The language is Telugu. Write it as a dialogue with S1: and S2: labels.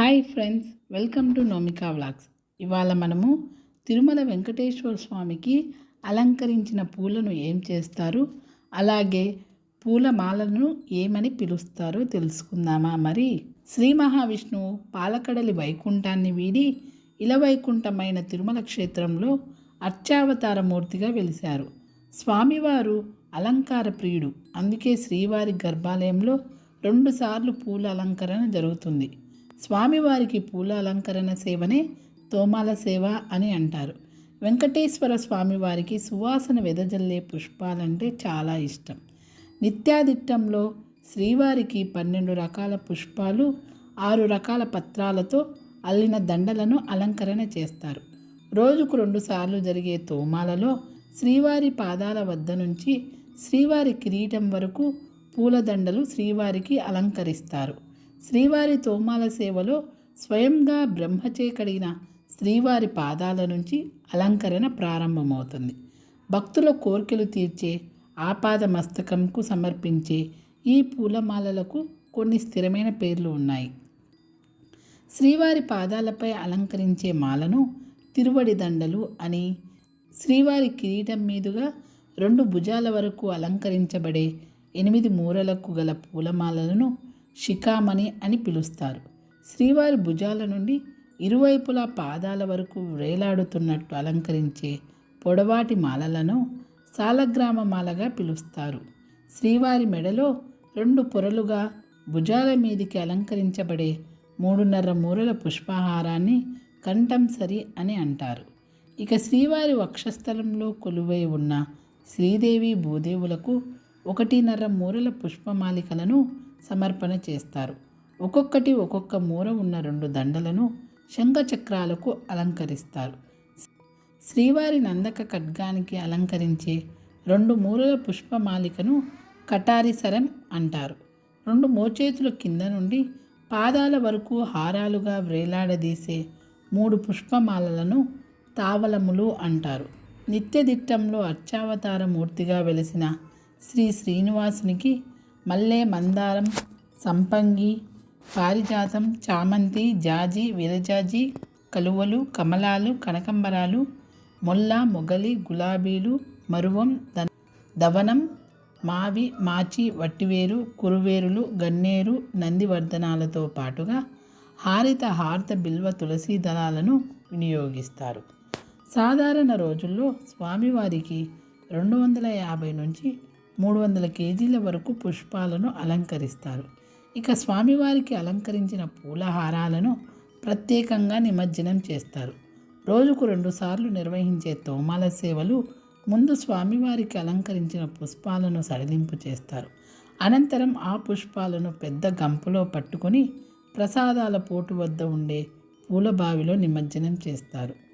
S1: Hi friends welcome to Nomika vlogs. ఇవాళ మనము తిరుమల వెంకటేశ్వర స్వామికి అలంకరించిన పూలను ఏం చేస్తారు అలాగే పూల మాలను ఏమని పిలుస్తారో తెలుసుకుందామా మరి? శ్రీ మహావిష్ణువు పాలకడలి వైకుంఠాన్ని వీడి ఇలవైకుంఠమైన తిరుమల క్షేత్రంలో అర్చావతార మూర్తిగా వెలిశారు. స్వామివారు అలంకార ప్రియుడు. అందుకే శ్రీవారి గర్భాలయంలో రెండుసార్లు పూల అలంకరణ జరుగుతుంది. స్వామివారికి పూల అలంకరణ సేవనే తోమాల సేవ అని అంటారు. వెంకటేశ్వర స్వామివారికి సువాసన వెదజల్లే పుష్పాలంటే చాలా ఇష్టం. నిత్యాదిట్టంలో శ్రీవారికి పన్నెండు రకాల పుష్పాలు ఆరు రకాల పత్రాలతో అల్లిన దండలను అలంకరణ చేస్తారు. రోజుకు రెండుసార్లు జరిగే తోమాలలో శ్రీవారి పాదాల వద్ద నుంచి శ్రీవారి కిరీటం వరకు పూలదండలు శ్రీవారికి అలంకరిస్తారు. శ్రీవారి తోమాల సేవలో స్వయంగా బ్రహ్మచే కడిగిన శ్రీవారి పాదాల నుంచి అలంకరణ ప్రారంభమవుతుంది. భక్తుల కోరికలు తీర్చే ఆపాద మస్తకంకు సమర్పించే ఈ పూలమాలలకు కొన్ని స్థిరమైన పేర్లు ఉన్నాయి. శ్రీవారి పాదాలపై అలంకరించే మాలను తిరువడి దండలు అని శ్రీవారి కిరీటం మీదుగా రెండు భుజాల వరకు అలంకరించబడే ఎనిమిది మూరలకు గల పూలమాలలను శిఖామణి అని పిలుస్తారు. శ్రీవారి భుజాల నుండి ఇరువైపులా పాదాల వరకు వేలాడుతున్నట్టు అలంకరించే పొడవాటి మాలలను సాలగ్రామ మాలగా పిలుస్తారు. శ్రీవారి మెడలో రెండు పొరలుగా భుజాల మీదికి అలంకరించబడే మూడున్నర మూరల పుష్పహారాన్ని కంఠంసరి అని అంటారు. ఇక శ్రీవారి వక్షస్థలంలో కొలువై ఉన్న శ్రీదేవి భూదేవులకు ఒకటిన్నర మూరల పుష్పమాలికలను సమర్పణ చేస్తారు. ఒక్కొక్కటి ఒక్కొక్క మూర ఉన్న రెండు దండలను శంఖచక్రాలకు అలంకరిస్తారు. శ్రీవారి నందక ఖడ్గానికి అలంకరించే రెండు మూరల పుష్పమాలికను కటారిసరం అంటారు. రెండు మోచేతుల కింద నుండి పాదాల వరకు హారాలుగా వ్రేలాడదీసే మూడు పుష్పమాలలను తావలములు అంటారు. నిత్యదిట్టంలో అర్చావతార మూర్తిగా వెలిసిన శ్రీ శ్రీనివాసునికి మల్లె మందారం సంపంగి పారిజాతం చామంతి జాజి విరజాజి కలువలు కమలాలు కనకంబరాలు మొల్ల మొగలి గులాబీలు మరువం దవనం మావి మాచి వట్టివేరు కురువేరులు గన్నేరు నందివర్ధనాలతో పాటుగా హారిత హార్త బిల్వ తులసీ దళాలను వినియోగిస్తారు. సాధారణ రోజుల్లో స్వామివారికి రెండు వందల యాభై నుంచి మూడు వందల కేజీల వరకు పుష్పాలను అలంకరిస్తారు. ఇక స్వామివారికి అలంకరించిన పూలహారాలను ప్రత్యేకంగా నిమజ్జనం చేస్తారు. రోజుకు రెండుసార్లు నిర్వహించే తోమాల సేవలు ముందు స్వామివారికి అలంకరించిన పుష్పాలను సడలింపు చేస్తారు. అనంతరం ఆ పుష్పాలను పెద్ద గంపలో పట్టుకొని ప్రసాదాల పోటు వద్ద ఉండే పూల బావిలో నిమజ్జనం చేస్తారు.